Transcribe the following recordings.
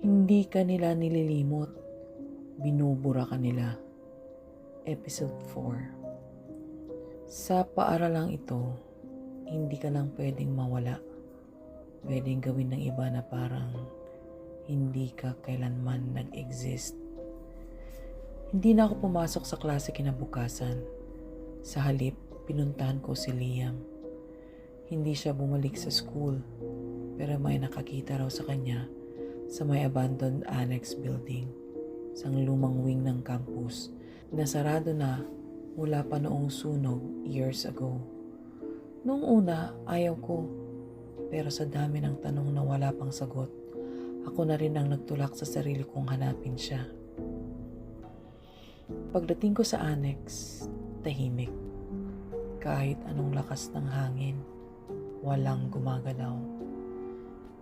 Hindi ka nila nililimot. Binubura ka nila. Episode 4 Sa paaralang ito, hindi ka lang pwedeng mawala. Pwedeng gawin ng iba na parang hindi ka kailanman nag-exist. Hindi na ako pumasok sa klase kinabukasan. Sa halip, pinuntahan ko si Liam. Hindi siya bumalik sa school, pero may nakakita raw sa kanya sa may abandoned annex building, sa lumang wing ng campus na sarado na mula pa noong sunog years ago. Noong una, ayaw ko, pero sa dami ng tanong na wala pang sagot, ako na rin ang nagtulak sa sarili kong hanapin siya. Pagdating ko sa annex, tahimik. Kahit anong lakas ng hangin, walang gumagalaw.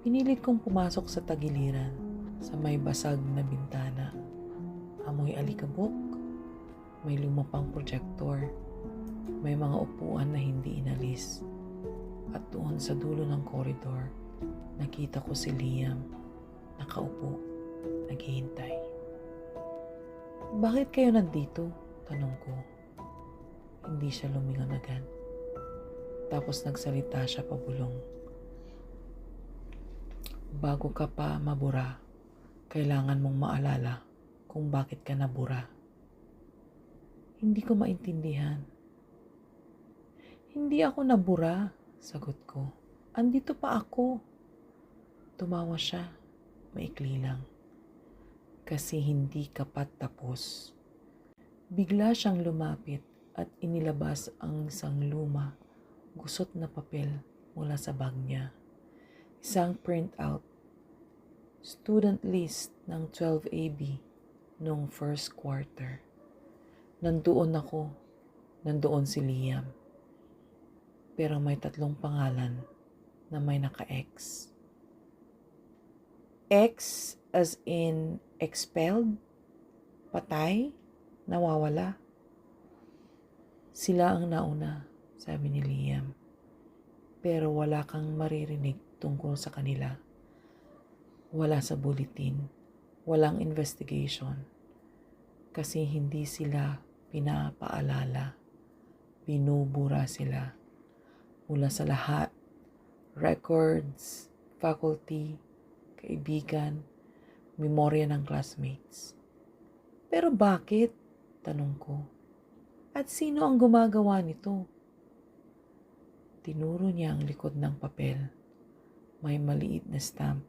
Pinilit kong pumasok sa tagiliran, sa may basag na bintana. Amoy alikabok, may lumapang projector, may mga upuan na hindi inalis. At doon sa dulo ng koridor, nakita ko si Liam, nakaupo, naghihintay. Bakit kayo nandito? Tanong ko. Hindi siya lumingon agad. Tapos nagsalita siya pabulong. Bago ka pa mabura, kailangan mong maalala kung bakit ka nabura. Hindi ko maintindihan. Hindi ako nabura, sagot ko. Andito pa ako. Tumawa siya, maikli lang. Kasi hindi kapat tapos. Bigla siyang lumapit at inilabas ang isang luma, gusot na papel mula sa bag niya. Isang printout. Student list ng 12AB noong first quarter. Nandoon ako. Nandoon si Liam. Pero may tatlong pangalan na may naka-X. X as in expelled? Patay? Nawawala? Sila ang nauna, sabi ni Liam. Pero wala kang maririnig tungkol sa kanila. Wala sa bulletin. Walang investigation. Kasi hindi sila pinapaalala. Binubura sila. Mula sa lahat. Records, faculty, kaibigan, memorya ng classmates. Pero bakit? Tanong ko. At sino ang gumagawa nito? Tinuro niya ang likod ng papel. May maliit na stamp.